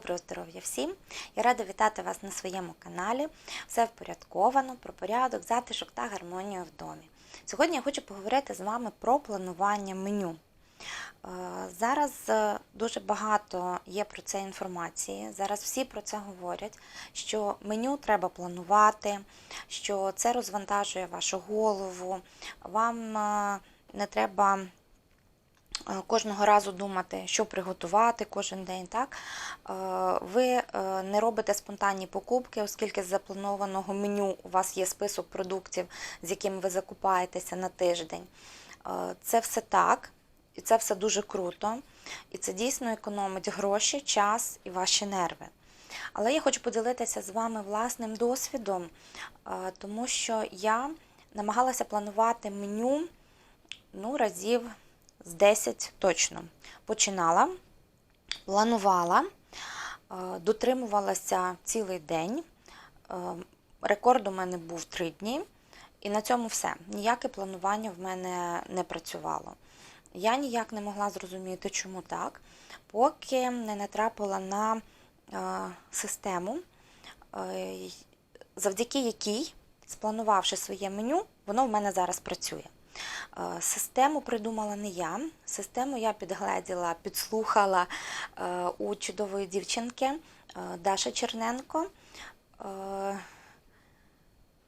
Доброго здоров'я всім! Я рада вітати вас на своєму каналі. Все впорядковано, про порядок, затишок та гармонію в домі. Сьогодні я хочу поговорити з вами про планування меню. Е, Зараз е, дуже багато є про це інформації. Зараз всі про це говорять, що меню треба планувати, що це розвантажує вашу голову. Вам е, не треба кожного разу думати, що приготувати кожен день. Так? Е, Ви е, не робите спонтанні покупки, оскільки з запланованого меню у вас є список продуктів, з якими ви закупаєтеся на тиждень. Е, Це все так, і це все дуже круто, і це дійсно економить гроші, час і ваші нерви. Але я хочу поділитися з вами власним досвідом, е, тому що я намагалася планувати меню ну, разів з 10 точно. Починала, планувала, е, дотримувалася цілий день. Е, Рекорд у мене був 3 дні, і на цьому все. Ніяке планування в мене не працювало. Я ніяк не могла зрозуміти, чому так, поки не натрапила на е, систему, завдяки якій, спланувавши своє меню, воно в мене зараз працює. Е, Систему придумала не я. Систему я підгледіла, підслухала е, у чудової дівчинки е, Даші Черненко.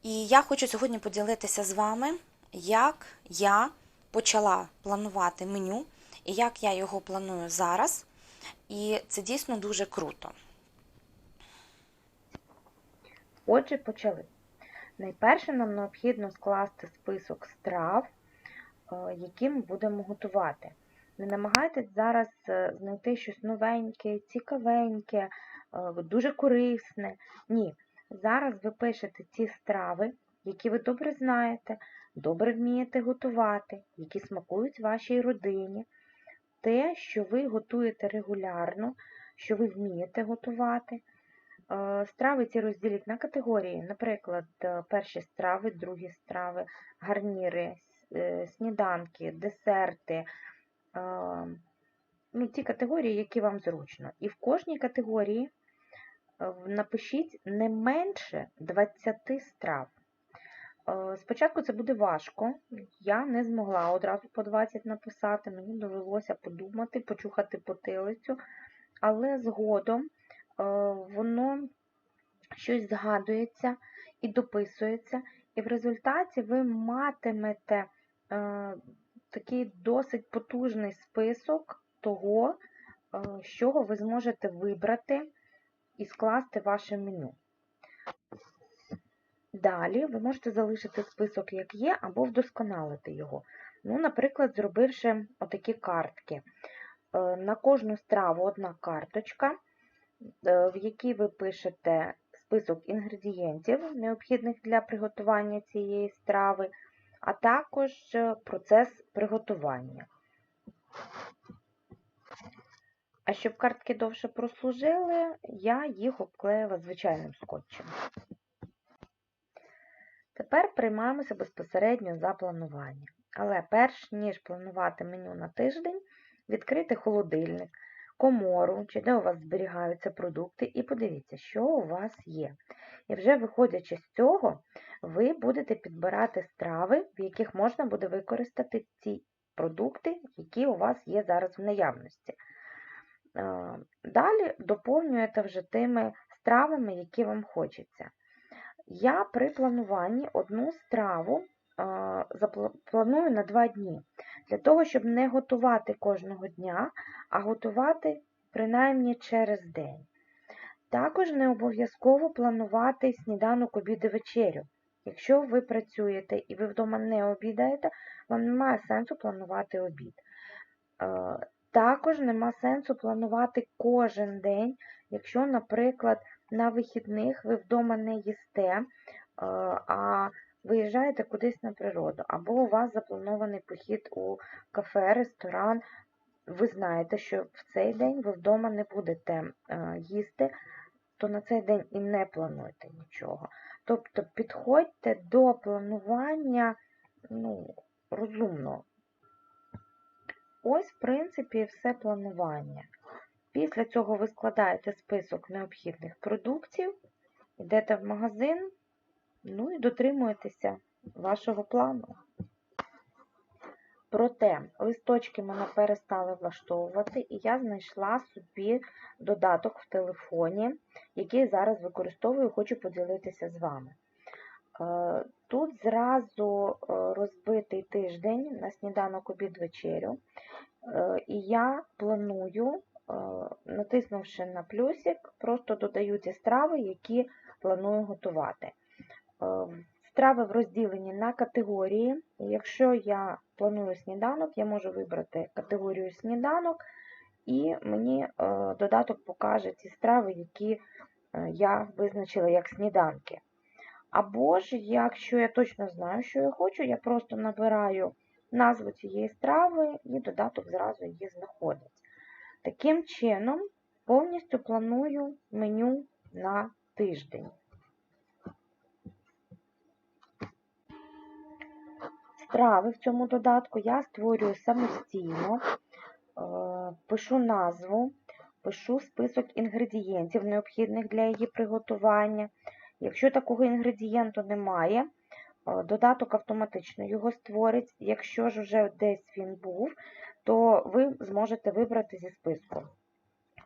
І я хочу сьогодні поділитися з вами, як я почала планувати меню і як я його планую зараз. І це дійсно дуже круто. Отже, почали. Найперше нам необхідно скласти список страв, е, які ми будемо готувати. Не намагайтесь зараз е, знайти щось новеньке, цікавеньке, е, дуже корисне. Ні. Зараз ви пишете ті страви, які ви добре знаєте, добре вмієте готувати, які смакують вашій родині. Те, що ви готуєте регулярно, що ви вмієте готувати. Страви ці розділіть на категорії, наприклад, перші страви, другі страви, гарніри, сніданки, десерти, е, ну, ті категорії, які вам зручно. І в кожній категорії е, напишіть не менше 20 страв. Е, Спочатку це буде важко, я не змогла одразу по 20 написати, мені довелося подумати, почухати потилицю, але згодом е, воно щось згадується і дописується, і в результаті ви матимете е, такий досить потужний список того, е, з чого ви зможете вибрати і скласти ваше меню. Далі ви можете залишити список як є, або вдосконалити його. Ну, наприклад, зробивши отакі картки. Е, На кожну страву одна карточка, е, в якій ви пишете список інгредієнтів, необхідних для приготування цієї страви, а також е, процес приготування. А щоб картки довше прослужили, я їх обклеїла звичайним скотчем. Тепер приймаємося безпосередньо за планування. Але перш ніж планувати меню на тиждень, відкрити холодильник, комору, чи де у вас зберігаються продукти, і подивіться, що у вас є. І вже виходячи з цього, ви будете підбирати страви, в яких можна буде використати ті продукти, які у вас є зараз в наявності. Е, Далі доповнюєте вже тими стравами, які вам хочеться. Я при плануванні одну страву е, запла- планую на два дні, для того, щоб не готувати кожного дня, а готувати принаймні через день. Також не обов'язково планувати сніданок, обід вечерю. Якщо ви працюєте і ви вдома не обідаєте, вам немає сенсу планувати обід. Е, Також нема сенсу планувати кожен день, якщо, наприклад, на вихідних ви вдома не їсте, е, а виїжджаєте кудись на природу, або у вас запланований похід у кафе, ресторан. Ви знаєте, що в цей день ви вдома не будете е, їсти, то на цей день і не плануйте нічого. Тобто підходьте до планування ну, розумно. Ось, в принципі, все планування. Після цього ви складаєте список необхідних продуктів, йдете в магазин, ну і дотримуєтеся вашого плану. Проте листочки мене перестали влаштовувати, і я знайшла собі додаток в телефоні, який зараз використовую, хочу поділитися з вами. Е, Тут зразу е, розбитий тиждень на сніданок обід вечерю. Е, І я планую, натиснувши на плюсик, просто додаю ті страви, які планую готувати. Е, Страви в розділенні на категорії. Якщо я планую сніданок, я можу вибрати категорію сніданок, і мені е, додаток покаже ті страви, які е, я визначила як сніданки. Або ж, якщо я точно знаю, що я хочу, я просто набираю назву цієї страви і додаток зразу її знаходить. Таким чином, повністю планую меню на тиждень. Страви в цьому додатку я створюю самостійно, е, пишу назву, пишу список інгредієнтів, необхідних для її приготування. Якщо такого інгредієнту немає, е, додаток автоматично його створить. Якщо ж вже десь він був, то ви зможете вибрати зі списку.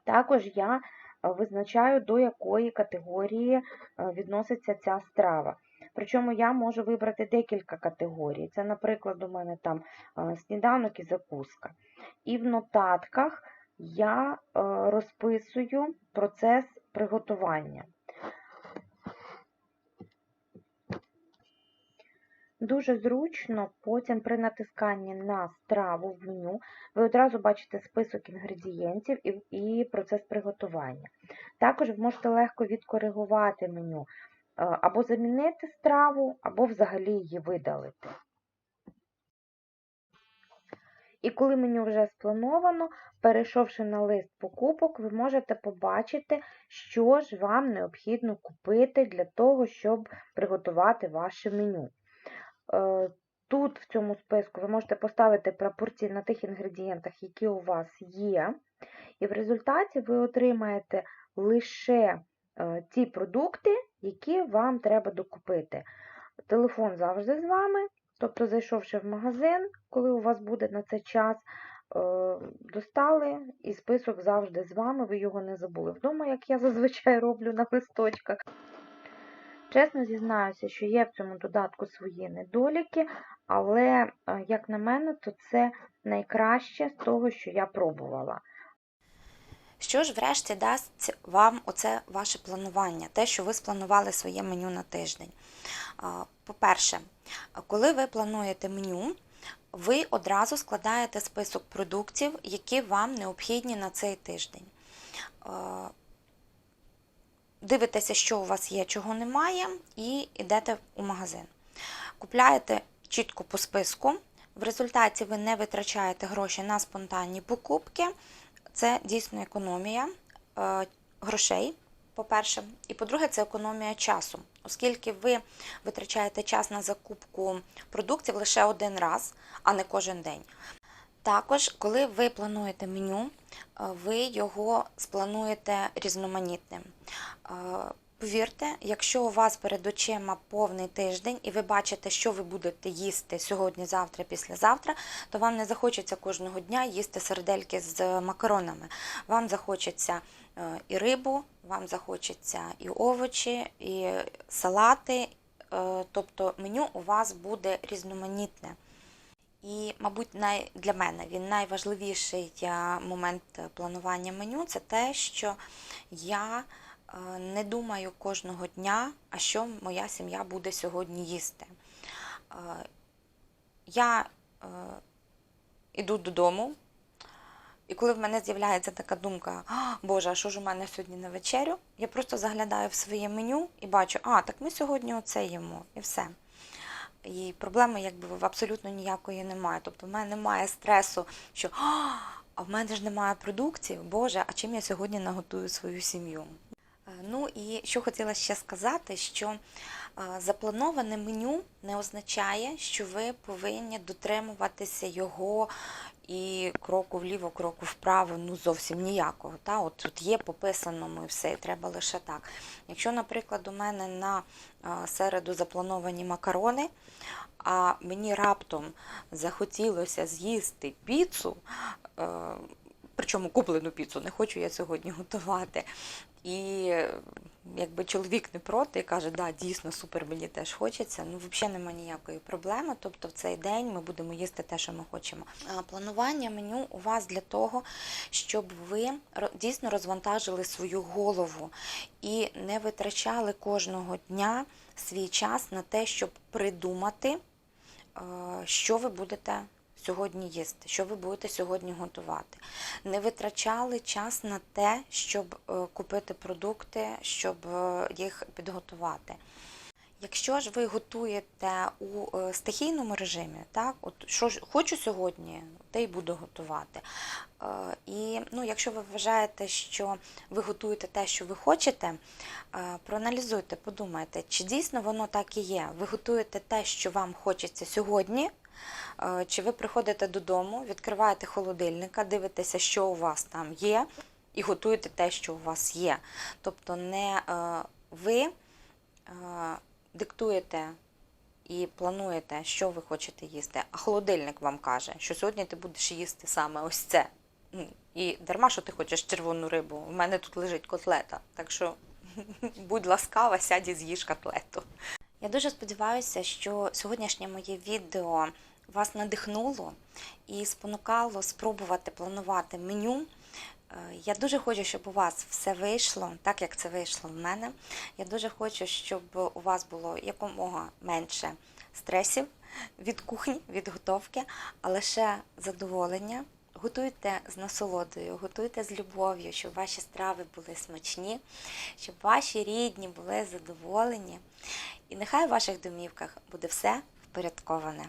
Також я е, визначаю, до якої категорії відноситься ця страва. Причому я можу вибрати декілька категорій. Це, наприклад, у мене там е, сніданок і закуска. І в нотатках я е, розписую процес приготування. Дуже зручно потім при натисканні на страву в меню ви одразу бачите список інгредієнтів і, процес приготування. Також ви можете легко відкоригувати меню, або замінити страву, або взагалі її видалити. І коли меню вже сплановано, перейшовши на лист покупок, ви можете побачити, що ж вам необхідно купити для того, щоб приготувати ваше меню. Е, Тут в цьому списку ви можете поставити прапорці на тих інгредієнтах, які у вас є, і в результаті ви отримаєте лише е, ті продукти, які вам треба докупити. Телефон завжди з вами, тобто, зайшовши в магазин, коли у вас буде на це час, е, достали, і список завжди з вами, ви його не забули вдома, як я зазвичай роблю на листочках. Чесно зізнаюся, що є в цьому додатку свої недоліки, але, е, як на мене, то це найкраще з того, що я пробувала. Що ж врешті дасть вам оце ваше планування, те, що ви спланували своє меню на тиждень? По-перше, коли ви плануєте меню, ви одразу складаєте список продуктів, які вам необхідні на цей тиждень. Дивитеся, що у вас є, чого немає, і йдете у магазин. Купляєте чітко по списку. В результаті ви не витрачаєте гроші на спонтанні покупки. Це дійсно економія е, грошей, по-перше. І по-друге, це економія часу, оскільки ви витрачаєте час на закупку продуктів лише один раз, а не кожен день. Також, коли ви плануєте меню, е, ви його сплануєте різноманітним. Повірте, якщо у вас перед очима повний тиждень і ви бачите, що ви будете їсти сьогодні, завтра, післязавтра, то вам не захочеться кожного дня їсти сердельки з макаронами. Вам захочеться е, і рибу, вам захочеться і овочі, і салати. Е, Тобто меню у вас буде різноманітне. І, мабуть, най, для мене він найважливіший е, момент планування меню це те, що я не думаю кожного дня, а що моя сім'я буде сьогодні їсти. Е, Я е, іду додому, і коли в мене з'являється така думка, Боже, а що ж у мене сьогодні на вечерю? Я просто заглядаю в своє меню і бачу, а, так ми сьогодні оце їмо, і все. І проблеми якби абсолютно ніякої немає. Тобто в мене немає стресу, що а в мене ж немає продуктів, Боже, а чим я сьогодні наготую свою сім'ю? Ну і що хотіла ще сказати, що заплановане меню не означає, що ви повинні дотримуватися його і кроку вліво, кроку вправо, ну зовсім ніякого. Та? От тут є пописано ми все, і треба лише так. Якщо, наприклад, у мене на середу заплановані макарони, а мені раптом захотілося з'їсти піцу, е, причому куплену піцу, не хочу я сьогодні готувати. І якби чоловік не проти і каже, да, дійсно супер, мені теж хочеться. Ну, взагалі немає ніякої проблеми. Тобто в цей день ми будемо їсти те, що ми хочемо. Планування меню у вас для того, щоб ви дійсно розвантажили свою голову і не витрачали кожного дня свій час на те, щоб придумати, е, що ви будете сьогодні їсти, що ви будете сьогодні готувати. Не витрачали час на те, щоб е, купити продукти, щоб е, їх підготувати. Якщо ж ви готуєте у е, стихійному режимі, так, от що ж хочу сьогодні, те й буду готувати. І ну, якщо ви вважаєте, що ви готуєте те, що ви хочете, проаналізуйте, подумайте, чи дійсно воно так і є. Ви готуєте те, що вам хочеться сьогодні, чи ви приходите додому, відкриваєте холодильника, дивитеся, що у вас там є, і готуєте те, що у вас є. Тобто не е, ви е, диктуєте і плануєте, що ви хочете їсти, а холодильник вам каже, що сьогодні ти будеш їсти саме ось це. Ну, І дарма, що ти хочеш червону рибу, у мене тут лежить котлета. Так що будь ласкава, сядь і з'їж котлету. Я дуже сподіваюся, що сьогоднішнє моє відео вас надихнуло і спонукало спробувати планувати меню. Е, Я дуже хочу, щоб у вас все вийшло, так як це вийшло в мене. Я дуже хочу, щоб у вас було якомога менше стресів від кухні, від готовки, а лише задоволення. Готуйте з насолодою, готуйте з любов'ю, щоб ваші страви були смачні, щоб ваші рідні були задоволені. І нехай в ваших домівках буде все впорядковане.